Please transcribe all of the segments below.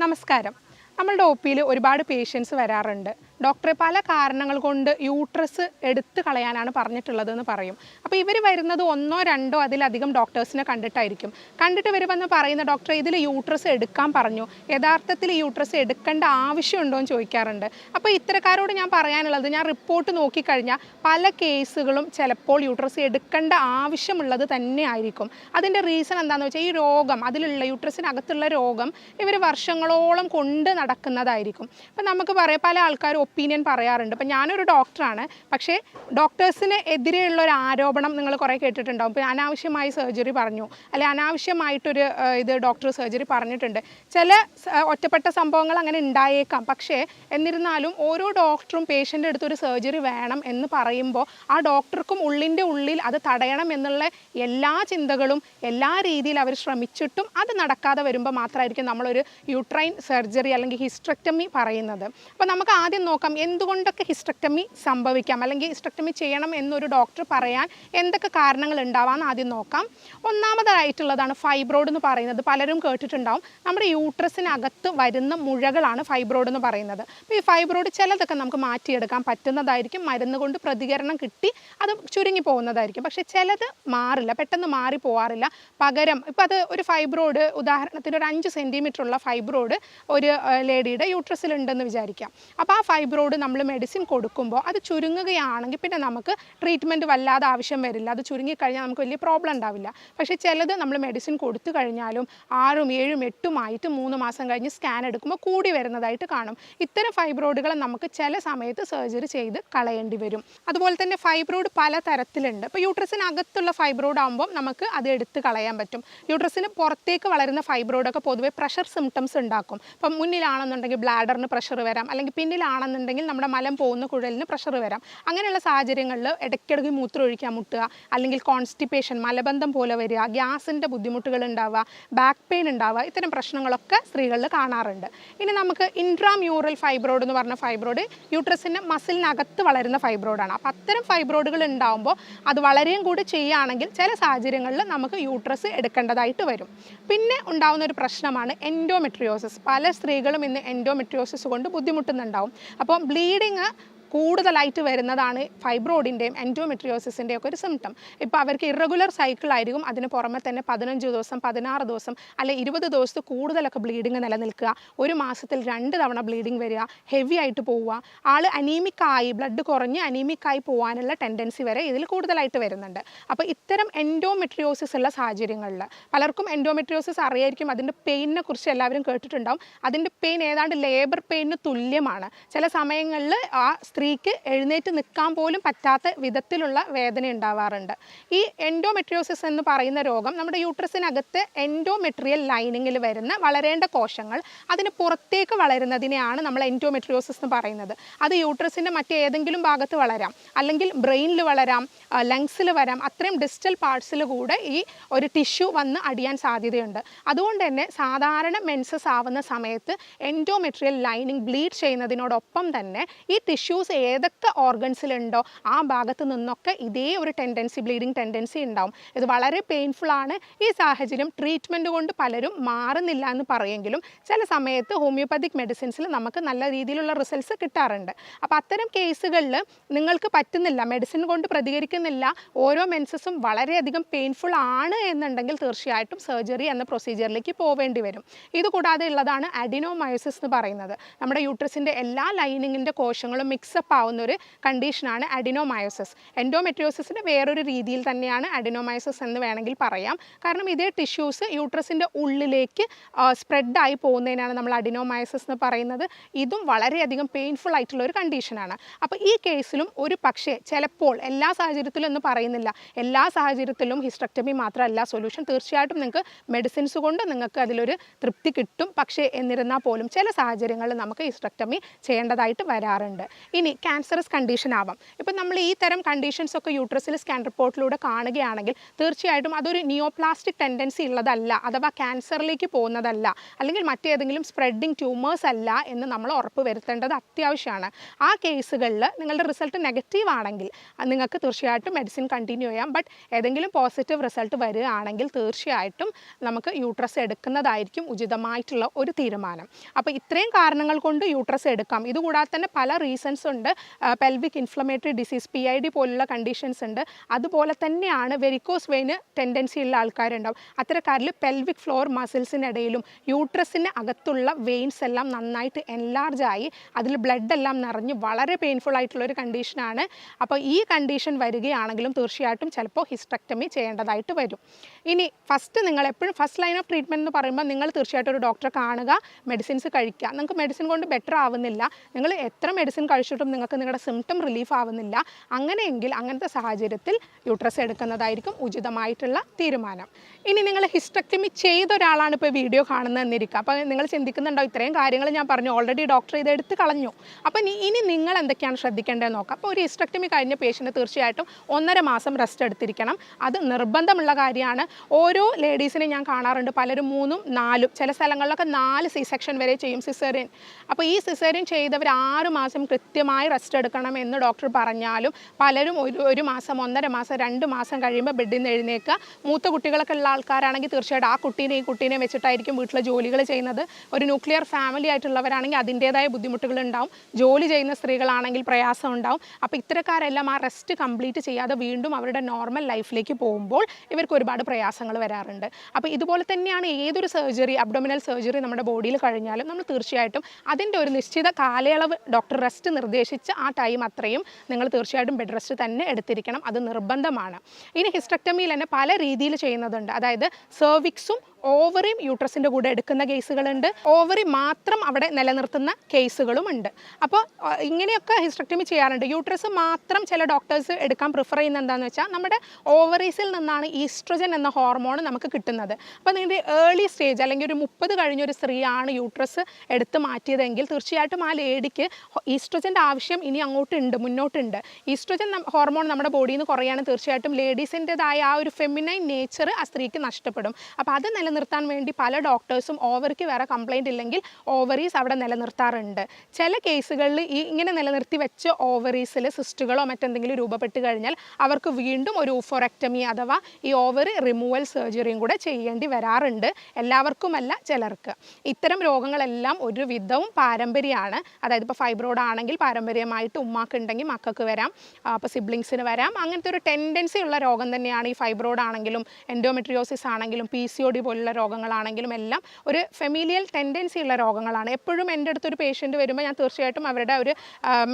നമസ്കാരം. നമ്മളുടെ ഒ പിയിൽ ഒരുപാട് പേഷ്യൻസ് വരാറുണ്ട്. ഡോക്ടറെ പല കാരണങ്ങൾ കൊണ്ട് യൂട്രസ് എടുത്തു കളയാനാണ് പറഞ്ഞിട്ടുള്ളതെന്ന് പറയും. അപ്പോൾ ഇവർ വരുന്നത് ഒന്നോ രണ്ടോ അതിലധികം ഡോക്ടേഴ്സിനെ കണ്ടിട്ടായിരിക്കും. കണ്ടിട്ട് ഇവർ വന്ന് പറയുന്ന ഡോക്ടറെ ഇതിൽ യൂട്രസ് എടുക്കാൻ പറഞ്ഞു. യഥാർത്ഥത്തിൽ യൂട്രസ് എടുക്കേണ്ട ആവശ്യമുണ്ടോ? എന്ന് ചോദിക്കാറുണ്ട്. അപ്പോൾ ഇത്തരക്കാരോട് ഞാൻ പറയാനുള്ളത് ഞാൻ റിപ്പോർട്ട് നോക്കിക്കഴിഞ്ഞാൽ പല കേസുകളും ചിലപ്പോൾ യൂട്രസ് എടുക്കേണ്ട ആവശ്യമുള്ളത് തന്നെ ആയിരിക്കും. അതിന്റെ റീസൺ എന്താണെന്ന് വെച്ചാൽ ഈ രോഗം അതിലുള്ള യൂട്രസിനകത്തുള്ള രോഗം ഇവർ വർഷങ്ങളോളം കൊണ്ട് നടക്കുന്നതായിരിക്കും. അപ്പം നമുക്ക് പറയാം പല ആൾക്കാരും ഒപ്പീനിയൻ പറയാറുണ്ട്. ഇപ്പം ഞാനൊരു ഡോക്ടറാണ് പക്ഷേ ഡോക്ടേഴ്സിന് എതിരെയുള്ള ഒരു ആരോപണം നിങ്ങൾ കുറേ കേട്ടിട്ടുണ്ടാവും. ഇപ്പം അനാവശ്യമായി സർജറി പറഞ്ഞു. അല്ലെ അനാവശ്യമായിട്ടൊരു ഇത് ഡോക്ടർ സർജറി പറഞ്ഞിട്ടുണ്ട്. ചില ഒറ്റപ്പെട്ട സംഭവങ്ങൾ അങ്ങനെ ഉണ്ടായേക്കാം. പക്ഷേ എന്നിരുന്നാലും ഓരോ ഡോക്ടറും പേഷ്യന്റെ അടുത്തൊരു സർജറി വേണം എന്ന് പറയുമ്പോൾ ആ ഡോക്ടർക്കും ഉള്ളിന്റെ ഉള്ളിൽ അത് തടയണം എന്നുള്ള എല്ലാ ചിന്തകളും എല്ലാ രീതിയിൽ അവർ ശ്രമിച്ചിട്ടും അത് നടക്കാതെ വരുമ്പോൾ മാത്രമായിരിക്കും നമ്മളൊരു യൂട്രൈൻ സർജറി അല്ലെങ്കിൽ ഹിസ്ട്രക്ടമി പറയുന്നത്. അപ്പോൾ നമുക്ക് ആദ്യം നോക്കാം. എന്തുകൊണ്ടൊക്കെ ഹിസ്റ്റക്ടമി സംഭവിക്കാം? അല്ലെങ്കിൽ ഹിസ്റ്റക്ടമി ചെയ്യണം എന്നൊരു ഡോക്ടർ പറയാൻ എന്തൊക്കെ കാരണങ്ങൾ ഉണ്ടാവാമെന്ന് ആദ്യം നോക്കാം. ഒന്നാമതായിട്ടുള്ളതാണ് ഫൈബ്രോഡ് എന്ന് പറയുന്നത്. പലരും കേട്ടിട്ടുണ്ടാവും. നമ്മുടെ യൂട്രസിനകത്ത് വരുന്ന മുഴകളാണ് ഫൈബ്രോഡ് എന്ന് പറയുന്നത്. അപ്പോൾ ഈ ഫൈബ്രോഡ് ചിലതൊക്കെ നമുക്ക് മാറ്റിയെടുക്കാൻ പറ്റുന്നതായിരിക്കും. മരുന്ന് കൊണ്ട് പ്രതികരണം കിട്ടി അത് ചുരുങ്ങി പോകുന്നതായിരിക്കും. പക്ഷേ ചിലത് മാറില്ല. പെട്ടെന്ന് മാറി പോകാറില്ല പകരം ഇപ്പം അത് ഒരു ഫൈബ്രോഡ് ഉദാഹരണത്തിന് ഒരു അഞ്ച് സെന്റിമീറ്റർ ഉള്ള ഫൈബ്രോഡ് ഒരു ലേഡിയുടെ യൂട്രസിലുണ്ടെന്ന് വിചാരിക്കാം. അപ്പോൾ ആ ഫൈബ്രോഡ് നമ്മൾ മെഡിസിൻ കൊടുക്കുമ്പോൾ അത് ചുരുങ്ങുകയാണെങ്കിൽ പിന്നെ നമുക്ക് ട്രീറ്റ്മെന്റ് വല്ലാതെ ആവശ്യം വരില്ല. അത് ചുരുങ്ങിക്കഴിഞ്ഞാൽ നമുക്ക് വലിയ പ്രോബ്ലം ഉണ്ടാവില്ല. പക്ഷേ ചിലത് നമ്മൾ മെഡിസിൻ കൊടുത്തു കഴിഞ്ഞാലും ആറും ഏഴും എട്ടുമായിട്ട് മൂന്ന് മാസം കഴിഞ്ഞ് സ്കാൻ എടുക്കുമ്പോൾ കൂടി വരുന്നതായിട്ട് കാണും. ഇത്തരം ഫൈബ്രോയിഡുകളെ നമുക്ക് ചില സമയത്ത് സർജറി ചെയ്ത് കളയേണ്ടി വരും. അതുപോലെ തന്നെ ഫൈബ്രോയിഡ് പല തരത്തിലുണ്ട്. ഇപ്പോൾ യൂട്രസിനകത്തുള്ള ഫൈബ്രോയിഡ് ആകുമ്പോൾ നമുക്ക് അത് എടുത്ത് കളയാൻ പറ്റും. യൂട്രസിന് പുറത്തേക്ക് വളരുന്ന ഫൈബ്രോയിഡൊക്കെ പൊതുവേ പ്രഷർ സിംറ്റംസ് ഉണ്ടാക്കും. ഇപ്പം മുന്നിലാണെന്നുണ്ടെങ്കിൽ ബ്ലാഡറിന് പ്രഷർ വരാം. അല്ലെങ്കിൽ പിന്നിലാണെന്നുണ്ടെങ്കിൽ നമ്മുടെ മലം പോകുന്ന കുഴലിന് പ്രഷർ വരാം. അങ്ങനെയുള്ള സാഹചര്യങ്ങളിൽ ഇടയ്ക്കിടയ്ക്ക് മൂത്രം ഒഴിക്കാൻ മുട്ടുക അല്ലെങ്കിൽ കോൺസ്റ്റിപ്പേഷൻ മലബന്ധം പോലെ വരിക ഗ്യാസിന്റെ ബുദ്ധിമുട്ടുകൾ ഉണ്ടാവുക ബാക്ക് പെയിൻ ഉണ്ടാവുക ഇത്തരം പ്രശ്നങ്ങളൊക്കെ സ്ത്രീകളിൽ കാണാറുണ്ട്. ഇനി നമുക്ക് ഇൻട്രാമ്യൂറൽ ഫൈബ്രോഡ് എന്ന് പറഞ്ഞ ഫൈബ്രോഡ് യൂട്രസിന്റെ മസിലിനകത്ത് വളരുന്ന ഫൈബ്രോഡാണ് അപ്പോൾ അത്തരം ഫൈബ്രോഡുകൾ ഉണ്ടാവുമ്പോൾ അത് വളരെയും കൂടി ചെയ്യുകയാണെങ്കിൽ ചില സാഹചര്യങ്ങളിൽ നമുക്ക് യൂട്രസ് എടുക്കേണ്ടതായിട്ട് വരും. പിന്നെ ഉണ്ടാകുന്ന ഒരു പ്രശ്നമാണ് എൻഡോമെട്രിയോസിസ് പല സ്ത്രീകളും ഇന്ന് എൻഡോമെട്രിയോസിസ് കൊണ്ട് ബുദ്ധിമുട്ടുന്നുണ്ടാവും. അപ്പം ബ്ലീഡിങ് കൂടുതലായിട്ട് വരുന്നതാണ് ഫൈബ്രോയിഡിന്റെയും എൻഡോമെട്രിയോസിന്റെയും ഒക്കെ ഒരു സിംറ്റം ഇപ്പോൾ അവർക്ക് ഇറഗുലർ സൈക്കിൾ ആയിരിക്കും. അതിന് പുറമെ തന്നെ പതിനഞ്ച് ദിവസം പതിനാറ് ദിവസം അല്ലെ ഇരുപത് ദിവസത്തിൽ കൂടുതലൊക്കെ ബ്ലീഡിങ് നിലനിൽക്കുക. ഒരു മാസത്തിൽ രണ്ട് തവണ ബ്ലീഡിങ് വരിക ഹെവി ആയിട്ട് പോവുക. ആൾ അനീമിക്കായി ബ്ലഡ് കുറഞ്ഞ് അനീമിക്കായി പോകാനുള്ള ടെൻഡൻസി വരെ ഇതിൽ കൂടുതലായിട്ട് വരുന്നുണ്ട്. അപ്പോൾ ഇത്തരം എൻഡോമെട്രിയോസിസ് ഉള്ള സാഹചര്യങ്ങളിൽ പലർക്കും എൻഡോമെട്രിയോസിസ് അറിയായിരിക്കും. അതിന്റെ പെയിനിനെ കുറിച്ച് എല്ലാവരും കേട്ടിട്ടുണ്ടാവും. അതിന്റെ പെയിൻ ഏതാണ്ട് ലേബർ പെയിനിന് തുല്യമാണ്. ചില സമയങ്ങളിൽ ആ സ്ത്രീക്ക് എഴുന്നേറ്റ് നിൽക്കാൻ പോലും പറ്റാത്ത വിധത്തിലുള്ള വേദന ഉണ്ടാവാറുണ്ട്. ഈ എൻഡോമെട്രിയോസിസ് എന്ന് പറയുന്ന രോഗം നമ്മുടെ യൂട്രസിനകത്ത് എൻഡോമെട്രിയൽ ലൈനിങ്ങിൽ വരുന്ന വളരേണ്ട കോശങ്ങൾ അതിന് പുറത്തേക്ക് വളരുന്നതിനെയാണ് നമ്മൾ എൻഡോമെട്രിയോസിസ് എന്ന് പറയുന്നത്. അത് യൂട്രസിന്റെ മറ്റേതെങ്കിലും ഭാഗത്ത് വളരാം. അല്ലെങ്കിൽ ബ്രെയിനിൽ വളരാം ലങ്സിൽ വരാം അത്രയും ഡിസ്റ്റൽ പാർട്സിൽ കൂടെ ഈ ഒരു ടിഷ്യൂ വന്ന് അടിയാൻ സാധ്യതയുണ്ട്. അതുകൊണ്ട് തന്നെ സാധാരണ മെൻസസ് ആവുന്ന സമയത്ത് എൻഡോമെട്രിയൽ ലൈനിങ് ബ്ലീഡ് ചെയ്യുന്നതിനോടൊപ്പം തന്നെ ഈ ടിഷ്യൂസ് ഏതൊക്കെ ഓർഗൻസിലുണ്ടോ ആ ഭാഗത്ത് നിന്നൊക്കെ ഇതേ ഒരു ടെൻഡൻസി ബ്ലീഡിങ് ടെൻഡൻസി ഉണ്ടാവും. ഇത് വളരെ പെയിൻഫുൾ ആണ്. ഈ സാഹചര്യം ട്രീറ്റ്മെന്റ് കൊണ്ട് പലരും മാറുന്നില്ല എന്ന് പറയുമെങ്കിലും ചില സമയത്ത് ഹോമിയോപ്പതിക് മെഡിസിൻസിൽ നമുക്ക് നല്ല രീതിയിലുള്ള റിസൾട്ട്സ് കിട്ടാറുണ്ട്. അപ്പോൾ അത്തരം കേസുകളിൽ നിങ്ങൾക്ക് പറ്റുന്നില്ല. മെഡിസിൻ കൊണ്ട് പ്രതികരിക്കുന്നില്ല. ഓരോ മെൻസസും വളരെയധികം പെയിൻഫുൾ ആണ് എന്നുണ്ടെങ്കിൽ തീർച്ചയായിട്ടും സർജറി എന്ന പ്രൊസീജിയറിലേക്ക് പോവേണ്ടി വരും. ഇതുകൂടാതെ ഉള്ളതാണ് അഡിനോമയോസിസ് എന്ന് പറയുന്നത്. നമ്മുടെ യൂട്രസിന്റെ എല്ലാ ലൈനിങ്ങിന്റെ കോശങ്ങളും മിക്സപ്പ് ആവുന്ന ഒരു കണ്ടീഷനാണ് അഡിനോമയോസിസ് എൻഡോമെട്രിയോസിന്റെ വേറൊരു രീതിയിൽ തന്നെയാണ് അഡിനോമയോസിസ് എന്ന് വേണമെങ്കിൽ പറയാം. കാരണം ഇതേ ടിഷ്യൂസ് യൂട്രസിന്റെ ഉള്ളിലേക്ക് സ്പ്രെഡായി പോകുന്നതിനാണ് നമ്മൾ അഡിനോമയോസിസ് എന്ന് പറയുന്നത്. ഇതും വളരെയധികം പെയിൻഫുൾ ആയിട്ടുള്ള ഒരു കണ്ടീഷനാണ് അപ്പോൾ ഈ കേസിലും ഒരു പക്ഷേ ചിലപ്പോൾ എല്ലാ സാഹചര്യത്തിലും എന്ന് പറയുന്നില്ല. എല്ലാ സാഹചര്യത്തിലും ഹിസ്ട്രക്ടമി മാത്രമല്ല സൊല്യൂഷൻ തീർച്ചയായിട്ടും നിങ്ങൾക്ക് മെഡിസിൻസ് കൊണ്ട് നിങ്ങൾക്ക് അതിലൊരു തൃപ്തി കിട്ടും. പക്ഷേ എന്നിരുന്നാൽ പോലും ചില സാഹചര്യങ്ങളിൽ നമുക്ക് ഹിസ്ട്രക്ടമി ചെയ്യേണ്ടതായിട്ട് വരാറുണ്ട്. ഇനി ക്യാൻസറസ് കണ്ടീഷൻ ആവാം. ഇപ്പം നമ്മൾ ഈ തരം കണ്ടീഷൻസ് ഒക്കെ യൂട്രസിൽ സ്കാൻ റിപ്പോർട്ടിലൂടെ കാണുകയാണെങ്കിൽ തീർച്ചയായിട്ടും അതൊരു നിയോപ്ലാസ്റ്റിക് ടെൻഡൻസി ഉള്ളതല്ല അഥവാ ക്യാൻസറിലേക്ക് പോകുന്നതല്ല അല്ലെങ്കിൽ മറ്റേതെങ്കിലും സ്പ്രെഡിങ് ട്യൂമേഴ്സ് അല്ല എന്ന് നമ്മൾ ഉറപ്പ് വരുത്തേണ്ടത് അത്യാവശ്യമാണ്. ആ കേസുകളിൽ നിങ്ങളുടെ റിസൾട്ട് നെഗറ്റീവ് ആണെങ്കിൽ നിങ്ങൾക്ക് തീർച്ചയായിട്ടും മെഡിസിൻ കണ്ടിന്യൂ ചെയ്യാം. ബട്ട് ഏതെങ്കിലും പോസിറ്റീവ് റിസൾട്ട് വരികയാണെങ്കിൽ തീർച്ചയായിട്ടും നമുക്ക് യൂട്രസ് എടുക്കുന്നതായിരിക്കും ഉചിതമായിട്ടുള്ള ഒരു തീരുമാനം. അപ്പോൾ ഇത്രയും കാരണങ്ങൾ കൊണ്ട് യൂട്രസ് എടുക്കാം. ഇതുകൂടാതെ തന്നെ പല റീസൺസ് ഉണ്ട്. Pelvic inflammatory disease P I D പോലുള്ള കണ്ടീഷൻസ് ഉണ്ട്. അതുപോലെ തന്നെയാണ് വെരിക്കോസ് വെയിന് ടെൻഡൻസി ഉള്ള ആൾക്കാരുണ്ടാവും. അത്തരക്കാരിൽ പെൽവിക് ഫ്ലോർ മസിൽസിനിടയിലും യൂട്രസിന് അകത്തുള്ള വെയിൻസ് എല്ലാം നന്നായിട്ട് എൻലാർജ് ആയി അതിൽ ബ്ലഡ് എല്ലാം നിറഞ്ഞ് വളരെ പെയിൻഫുൾ ആയിട്ടുള്ള ഒരു കണ്ടീഷനാണ് അപ്പോൾ ഈ കണ്ടീഷൻ വരികയാണെങ്കിലും തീർച്ചയായിട്ടും ചിലപ്പോൾ ഹിസ്റ്റക്ടമി ചെയ്യേണ്ടതായിട്ട് വരും. ഇനി ഫസ്റ്റ് നിങ്ങൾ എപ്പോഴും ഫസ്റ്റ് ലൈൻ ഓഫ് ട്രീറ്റ്മെന്റ് എന്ന് പറയുമ്പോൾ നിങ്ങൾ തീർച്ചയായിട്ടും ഒരു ഡോക്ടറെ കാണുക മെഡിസിൻസ് കഴിക്കുക. നിങ്ങൾക്ക് മെഡിസിൻ കൊണ്ട് ബെറ്റർ ആവുന്നില്ല. നിങ്ങൾ എത്ര മെഡിസിൻ കഴിച്ചിട്ടും നിങ്ങൾക്ക് നിങ്ങളുടെ സിംറ്റം റിലീഫ് ആവുന്നില്ല. അങ്ങനെയെങ്കിൽ അങ്ങനത്തെ സാഹചര്യത്തിൽ യൂട്രസ് എടുക്കുന്നതായിരിക്കും ഉചിതമായിട്ടുള്ള തീരുമാനം. ഇനി നിങ്ങൾ ഹിസ്റ്റക്ടമി ചെയ്ത ഒരാളാണ് ഇപ്പോൾ വീഡിയോ കാണുന്നതെന്നിരിക്കുക അപ്പോൾ നിങ്ങൾ ചിന്തിക്കുന്നുണ്ടോ ഇത്രയും കാര്യങ്ങൾ ഞാൻ പറഞ്ഞു. ഓൾറെഡി ഡോക്ടർ ഇത് എടുത്ത് കളഞ്ഞു. അപ്പോൾ ഇനി- നിങ്ങൾ എന്തൊക്കെയാണ് ശ്രദ്ധിക്കേണ്ടതെന്ന് നോക്കാം. അപ്പോൾ ഒരു ഹിസ്റ്റക്ടമി കഴിഞ്ഞ പേഷ്യന്റ് തീർച്ചയായിട്ടും ഒന്നര മാസം റെസ്റ്റ് എടുത്തിരിക്കണം. അത് നിർബന്ധമുള്ള കാര്യമാണ്. ഓരോ ലേഡീസിനെ ഞാൻ കാണാറുണ്ട്. പലരും മൂന്നും നാലും ചില സ്ഥലങ്ങളിലൊക്കെ നാല് സി സെക്ഷൻ വരെ ചെയ്യും സിസേറിയൻ അപ്പോൾ ഈ സിസേറിയൻ ചെയ്തവർ ആറ് മാസം കൃത്യമായി റെസ്റ്റ് എടുക്കണം എന്ന് ഡോക്ടർ പറഞ്ഞാലും പലരും ഒരു ഒരു മാസം ഒന്നര മാസം രണ്ട് മാസം കഴിയുമ്പോൾ ബെഡിൽ നിന്ന് എഴുന്നേക്കുക മൂത്ത കുട്ടികളൊക്കെ ഉള്ള ആൾക്കാരാണെങ്കിൽ തീർച്ചയായിട്ടും ആ കുട്ടീനെ ഈ കുട്ടീനെ വെച്ചിട്ടായിരിക്കും വീട്ടിലെ ജോലികൾ ചെയ്യുന്നത്. ഒരു ന്യൂക്ലിയർ ഫാമിലി ആയിട്ടുള്ളവരാണെങ്കിൽ അതിന്റേതായ ബുദ്ധിമുട്ടുകൾ ഉണ്ടാവും. ജോലി ചെയ്യുന്ന സ്ത്രീകളാണെങ്കിൽ പ്രയാസം ഉണ്ടാവും. അപ്പോൾ ഇത്തരക്കാരെല്ലാം ആ റെസ്റ്റ് കംപ്ലീറ്റ് ചെയ്യാതെ വീണ്ടും അവരുടെ നോർമൽ ലൈഫിലേക്ക് പോകുമ്പോൾ ഇവർക്ക് ഒരുപാട് പ്രയാസങ്ങൾ വരാറുണ്ട്. അപ്പോൾ ഇതുപോലെ തന്നെയാണ് ഏതൊരു സർജറി അബ്ഡോമിനൽ സർജറി നമ്മുടെ ബോഡിയിൽ കഴിഞ്ഞാലും നമ്മൾ തീർച്ചയായിട്ടും അതിന്റെ ഒരു നിശ്ചിത കാലയളവ് ഡോക്ടർ റെസ്റ്റ് നിർദ്ദേശിച്ച് ആ ടൈം അത്രയും നിങ്ങൾ തീർച്ചയായിട്ടും ബെഡ് റെസ്റ്റ് തന്നെ എടുത്തിരിക്കണം. അത് നിർബന്ധമാണ്. ഇനി ഹിസ്റ്റക്ടമിയിൽ തന്നെ പല രീതിയിൽ ചെയ്യുന്നതുണ്ട്. അതായത് സെർവിക്സും ഓവറിയും യൂട്രസിന്റെ കൂടെ എടുക്കുന്ന കേസുകളുണ്ട്. ഓവറി മാത്രം അവിടെ നിലനിർത്തുന്ന കേസുകളും ഉണ്ട് അപ്പോൾ ഇങ്ങനെയൊക്കെ ഹിസ്റ്റക്ടമി ചെയ്യാറുണ്ട്. യൂട്രസ് മാത്രം ചില ഡോക്ടേഴ്സ് എടുക്കാൻ പ്രിഫർ ചെയ്യുന്ന എന്താണെന്ന് വെച്ചാൽ നമ്മുടെ ഓവറീസിൽ നിന്നാണ് ഈസ്ട്രജൻ എന്ന ഹോർമോൺ നമുക്ക് കിട്ടുന്നത്. അപ്പോൾ നിങ്ങളുടെ ഏർലി സ്റ്റേജ് അല്ലെങ്കിൽ ഒരു മുപ്പത് കഴിഞ്ഞൊരു സ്ത്രീയാണ് യൂട്രസ് എടുത്ത് മാറ്റിയതെങ്കിൽ തീർച്ചയായിട്ടും ആ ലേഡിക്ക് ഈസ്ട്രജന്റെ ആവശ്യം ഇനി അങ്ങോട്ടുണ്ട് മുന്നോട്ടുണ്ട്. ഈസ്ട്രജൻ ഹോർമോൺ നമ്മുടെ ബോഡിയിൽ നിന്ന് കുറയാണ് തീർച്ചയായിട്ടും ലേഡീസിന്റെതായ ആ ഒരു ഫെമിനൈൻ നേച്ചർ ആ സ്ത്രീക്ക് നഷ്ടപ്പെടും. അപ്പോൾ അത് നിലനിർത്താൻ വേണ്ടി പല ഡോക്ടേഴ്സും ഓവറിക്ക് വേറെ കംപ്ലൈന്റ് ഇല്ലെങ്കിൽ ഓവറീസ് അവിടെ നിലനിർത്താറുണ്ട്. ചില കേസുകളിൽ ഈ ഇങ്ങനെ നിലനിർത്തി വെച്ച ഓവറീസിൽ സിസ്റ്റുകളോ മറ്റെന്തെങ്കിലും രൂപപ്പെട്ട് കഴിഞ്ഞാൽ അവർക്ക് വീണ്ടും ഒരു ഊഫോറക്ടമി അഥവാ ഈ ഓവർ റിമൂവൽ സർജറിയും കൂടെ ചെയ്യേണ്ടി വരാറുണ്ട്. എല്ലാവർക്കുമല്ല ചിലർക്ക്. ഇത്തരം രോഗങ്ങളെല്ലാം ഒരു വിധവും പാരമ്പര്യമാണ്. അതായത് ഇപ്പോൾ ഫൈബ്രോഡ് ആണെങ്കിൽ പാരമ്പര്യമായിട്ട് ഉമ്മാക്കുണ്ടെങ്കിൽ മക്കൾക്ക് വരാം. അപ്പോൾ സിബ്ലിങ്സിന് വരാം. അങ്ങനത്തെ ഒരു ടെൻഡൻസി ഉള്ള രോഗം തന്നെയാണ് ഈ ഫൈബ്രോഡ് ആണെങ്കിലും എൻഡോമെട്രിയോസിസ് ആണെങ്കിലും പി സി ഒ ഡി പോലുള്ള രോഗങ്ങളാണെങ്കിലും എല്ലാം ഒരു ഫെമിലിയൽ ടെൻഡൻസി ഉള്ള രോഗങ്ങളാണ്. എപ്പോഴും എന്റെ അടുത്തൊരു പേഷ്യന്റ് വരുമ്പോൾ ഞാൻ തീർച്ചയായിട്ടും അവരുടെ ഒരു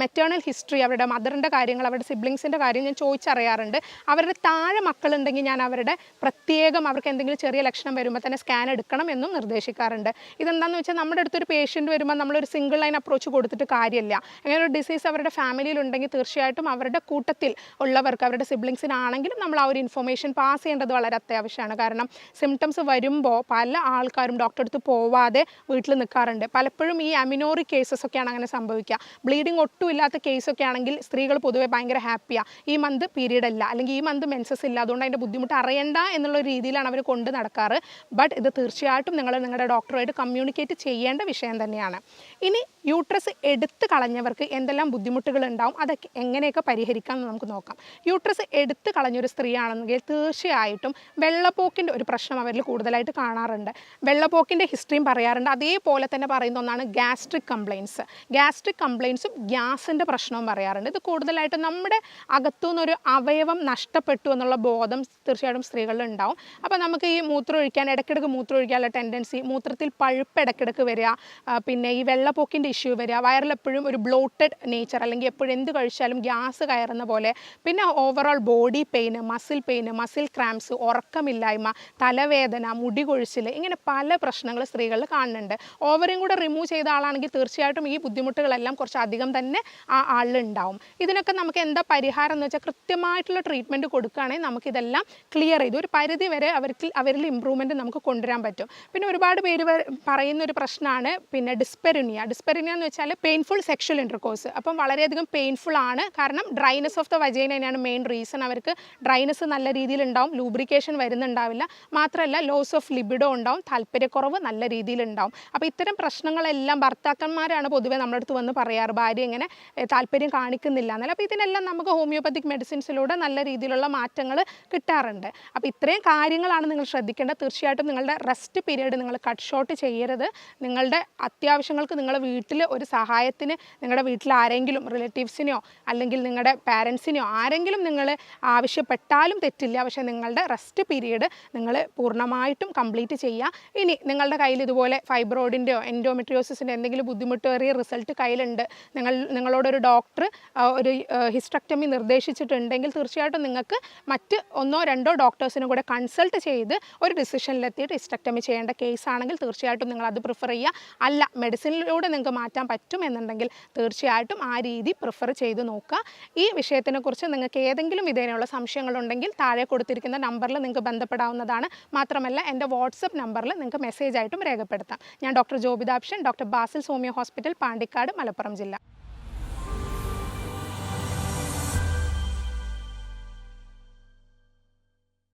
മെറ്റേണൽ ഹിസ്റ്ററി അവരുടെ മദറിന്റെ കാര്യങ്ങൾ അവരുടെ സിബ്ലിങ്സിന്റെ കാര്യം ഞാൻ ചോദിച്ചറിയാറുണ്ട്. അവരുടെ താഴെ മക്കളുണ്ടെങ്കിൽ ഞാൻ അവരുടെ പ്രത്യേകം അവർക്ക് എന്തെങ്കിലും ചെറിയ ലക്ഷണം വരുമ്പോൾ തന്നെ സ്കാൻ എടുക്കണം എന്നും നിർദ്ദേശിക്കാറുണ്ട്. ഇതെന്താണെന്ന് വെച്ചാൽ നമ്മുടെ അടുത്തൊരു പേഷ്യന്റ് വരുമ്പോൾ നമ്മളൊരു സിംഗിൾ ലൈൻ അപ്രോച്ച് കൊടുത്തിട്ട് കാര്യമില്ല. അങ്ങനെ ഒരു ഡിസീസ് അവരുടെ ഫാമിലിയിൽ ഉണ്ടെങ്കിൽ തീർച്ചയായിട്ടും അവരുടെ കൂട്ടത്തിൽ ഉള്ളവർക്ക് അവരുടെ സിബ്ലിങ്സിനാണെങ്കിലും നമ്മൾ ആ ഒരു ഇൻഫർമേഷൻ പാസ് ചെയ്യേണ്ടത് വളരെ അത്യാവശ്യമാണ്. കാരണം സിംറ്റംസ് വരുമ്പോൾ പല ആൾക്കാരും ഡോക്ടറെ അടുത്ത് പോവാതെ വീട്ടിൽ നിൽക്കാറുണ്ട് പലപ്പോഴും ഈ അമിനോറി കേസസ് ഒക്കെയാണ് അങ്ങനെ സംഭവിക്കുക. ബ്ലീഡിങ് ഒട്ടും ഇല്ലാത്ത കേസൊക്കെ ആണെങ്കിൽ സ്ത്രീകൾ പൊതുവെ ഭയങ്കര ഹാപ്പിയാണ് ഈ മന്ത് പീരീഡ് അല്ല. അല്ലെങ്കിൽ ഈ മന്ത് മെൻസസ് ഇല്ല. അതുകൊണ്ട് അതിന്റെ ബുദ്ധിമുട്ട് അറിയണ്ട എന്നുള്ള രീതിയിലാണ് അവർ കൊണ്ട് നടക്കാറ്. ബട്ട് ഇത് തീർച്ചയായിട്ടും നിങ്ങൾ നിങ്ങളുടെ ഡോക്ടറുമായിട്ട് കമ്മ്യൂണിക്കേറ്റ് ചെയ്യേണ്ട വിഷയം തന്നെയാണ്. ഇനി യൂട്രസ് എടുത്ത് കളഞ്ഞവർക്ക് എന്തെല്ലാം ബുദ്ധിമുട്ടുകൾ ഉണ്ടാവും? അതൊക്കെ എങ്ങനെയൊക്കെ പരിഹരിക്കാം എന്ന് നമുക്ക് നോക്കാം. യൂട്രസ് എടുത്ത് കളഞ്ഞൊരു സ്ത്രീയാണെങ്കിൽ തീർച്ചയായിട്ടും വെള്ളപ്പോക്കിന്റെ ഒരു പ്രശ്നം അവരിൽ കൂടുതലായിട്ട് കാണാറുണ്ട്. വെള്ളപ്പോക്കിന്റെ ഹിസ്റ്ററിയും പറയാറുണ്ട്. അതേപോലെ തന്നെ പറയുന്ന ഒന്നാണ് ഗ്യാസ്ട്രിക് കംപ്ലയിൻസ് ഗ്യാസ്ട്രിക് കംപ്ലയിൻസും ഗ്യാസിന്റെ പ്രശ്നവും പറയാറുണ്ട്. ഇത് കൂടുതലായിട്ട് നമ്മുടെ അകത്തു അകത്തുനിന്നൊരു അവയവം നഷ്ടപ്പെട്ടു എന്നുള്ള ബോധം തീർച്ചയായിട്ടും സ്ത്രീകളിൽ ഉണ്ടാവും. അപ്പോൾ നമുക്ക് ഈ മൂത്രം ഒഴിക്കാൻ ഇടയ്ക്കിടയ്ക്ക് മൂത്രം ഒഴിക്കാനുള്ള ടെൻഡൻസി മൂത്രത്തിൽ പഴുപ്പ് ഇടയ്ക്കിടയ്ക്ക് വരിക പിന്നെ ഈ വെള്ളപ്പൊക്കിന്റെ ഇഷ്യൂ വരിക വയറിലെപ്പോഴും ഒരു ബ്ലോട്ടഡ് നേച്ചർ അല്ലെങ്കിൽ എപ്പോഴും എന്ത് കഴിച്ചാലും ഗ്യാസ് കയറുന്ന പോലെ പിന്നെ overall body pain muscle pain muscle cramps ഉറക്കമില്ലായ്മ തലവേദന മുടി മുടി കൊഴിച്ചിൽ ഇങ്ങനെ പല പ്രശ്നങ്ങൾ സ്ത്രീകളിൽ കാണുന്നുണ്ട്. ഓവറിയും കൂടെ റിമൂവ് ചെയ്ത ആളാണെങ്കിൽ തീർച്ചയായിട്ടും ഈ ബുദ്ധിമുട്ടുകളെല്ലാം കുറച്ച് അധികം തന്നെ ആ ആളിലുണ്ടാവും. ഇതിനൊക്കെ നമുക്ക് എന്താ പരിഹാരം എന്ന് വെച്ചാൽ കൃത്യമായിട്ടുള്ള ട്രീറ്റ്മെന്റ് കൊടുക്കുകയാണെങ്കിൽ നമുക്കിതെല്ലാം ക്ലിയർ ചെയ്ത് ഒരു പരിധി വരെ അവർക്ക് അവരിൽ ഇമ്പ്രൂവ്മെന്റ് നമുക്ക് കൊണ്ടുവരാൻ പറ്റും. പിന്നെ ഒരുപാട് പേര് പറയുന്ന ഒരു പ്രശ്നമാണ് പിന്നെ ഡിസ്പെറിനിയ ഡിസ്പെറിനിയ എന്ന് വെച്ചാൽ പെയിൻഫുൾ സെക്ഷൽ ഇന്റർകോഴ്സ് അപ്പം വളരെയധികം പെയിൻഫുൾ ആണ്. കാരണം ഡ്രൈനസ് ഓഫ് ദ വജൈന തന്നെയാണ് മെയിൻ റീസൺ അവർക്ക് ഡ്രൈനസ് നല്ല രീതിയിൽ ഉണ്ടാവും. ലൂബ്രിക്കേഷൻ വരുന്നുണ്ടാവില്ല. മാത്രമല്ല ലോസ് ഓഫ് ലിബിഡോ ഉണ്ടാവും താല്പര്യക്കുറവ് നല്ല രീതിയിൽ ഉണ്ടാവും. അപ്പോൾ ഇത്തരം പ്രശ്നങ്ങളെല്ലാം ഭർത്താക്കന്മാരാണ് പൊതുവേ നമ്മുടെ അടുത്ത് വന്ന് പറയാറ്. ഭാര്യ ഇങ്ങനെ താല്പര്യം കാണിക്കുന്നില്ല എന്നല്ല അപ്പോൾ ഇതിനെല്ലാം നമുക്ക് ഹോമിയോപ്പത്തിക് മെഡിസിൻസിലൂടെ നല്ല രീതിയിലുള്ള മാറ്റങ്ങൾ കിട്ടാറുണ്ട്. അപ്പോൾ ഇത്രയും കാര്യങ്ങളാണ് നിങ്ങൾ ശ്രദ്ധിക്കേണ്ടത്. തീർച്ചയായിട്ടും നിങ്ങളുടെ റെസ്റ്റ് പീരീഡ് നിങ്ങൾ കട്ട് ഷോട്ട് ചെയ്യരുത്. നിങ്ങളുടെ അത്യാവശ്യങ്ങൾക്ക് നിങ്ങളുടെ വീട്ടിൽ ഒരു സഹായത്തിന് നിങ്ങളുടെ വീട്ടിൽ ആരെങ്കിലും റിലേറ്റീവ്സിനെയോ അല്ലെങ്കിൽ നിങ്ങളുടെ പാരൻസിനെയോ ആരെങ്കിലും നിങ്ങൾ ആവശ്യപ്പെട്ടാലും തെറ്റില്ല. പക്ഷേ നിങ്ങളുടെ റെസ്റ്റ് പീരീഡ് നിങ്ങൾ പൂർണമായിട്ടും കംപ്ലീറ്റ് ചെയ്യുക ഇനി നിങ്ങളുടെ കയ്യിൽ ഇതുപോലെ ഫൈബ്രോയിഡിന്റെയോ എൻഡോമെട്രിയോസിന്റെ എന്തെങ്കിലും ബുദ്ധിമുട്ടേറിയ റിസൾട്ട് കയ്യിലുണ്ട്. നിങ്ങൾ നിങ്ങളോടൊരു ഡോക്ടർ ഒരു ഹിസ്റ്റക്ടമി നിർദ്ദേശിച്ചിട്ടുണ്ടെങ്കിൽ തീർച്ചയായിട്ടും നിങ്ങൾക്ക് മറ്റ് ഒന്നോ രണ്ടോ ഡോക്ടേഴ്സിനും കൂടെ കൺസൾട്ട് ചെയ്ത് ഒരു ഡിസിഷനിലെത്തിയിട്ട് ഹിസ്റ്റക്ടമി ചെയ്യേണ്ട കേസ് ആണെങ്കിൽ തീർച്ചയായിട്ടും നിങ്ങൾ അത് പ്രിഫർ ചെയ്യുക. അല്ല മെഡിസിനിലൂടെ നിങ്ങൾക്ക് മാറ്റാൻ പറ്റും എന്നുണ്ടെങ്കിൽ തീർച്ചയായിട്ടും ആ രീതി പ്രിഫർ ചെയ്ത് നോക്കുക. ഈ വിഷയത്തിനെക്കുറിച്ച് നിങ്ങൾക്ക് ഏതെങ്കിലും വിധേനയുള്ള സംശയങ്ങളുണ്ടെങ്കിൽ താഴെ കൊടുത്തിരിക്കുന്ന നമ്പറിൽ നിങ്ങൾക്ക് ബന്ധപ്പെടാവുന്നതാണ്. മാത്രമല്ല എന്റെ വാട്സപ്പ് നമ്പറിൽ നിങ്ങൾക്ക് മെസ്സേജ് ആയിട്ടും രേഖപ്പെടുത്താം. ഞാൻ ഡോക്ടർ ജോബിതാപ്ഷൻ ഡോക്ടർ ബാസിൽ സോമിയോ ഹോസ്പിറ്റൽ പാണ്ടിക്കാട് മലപ്പുറം ജില്ല.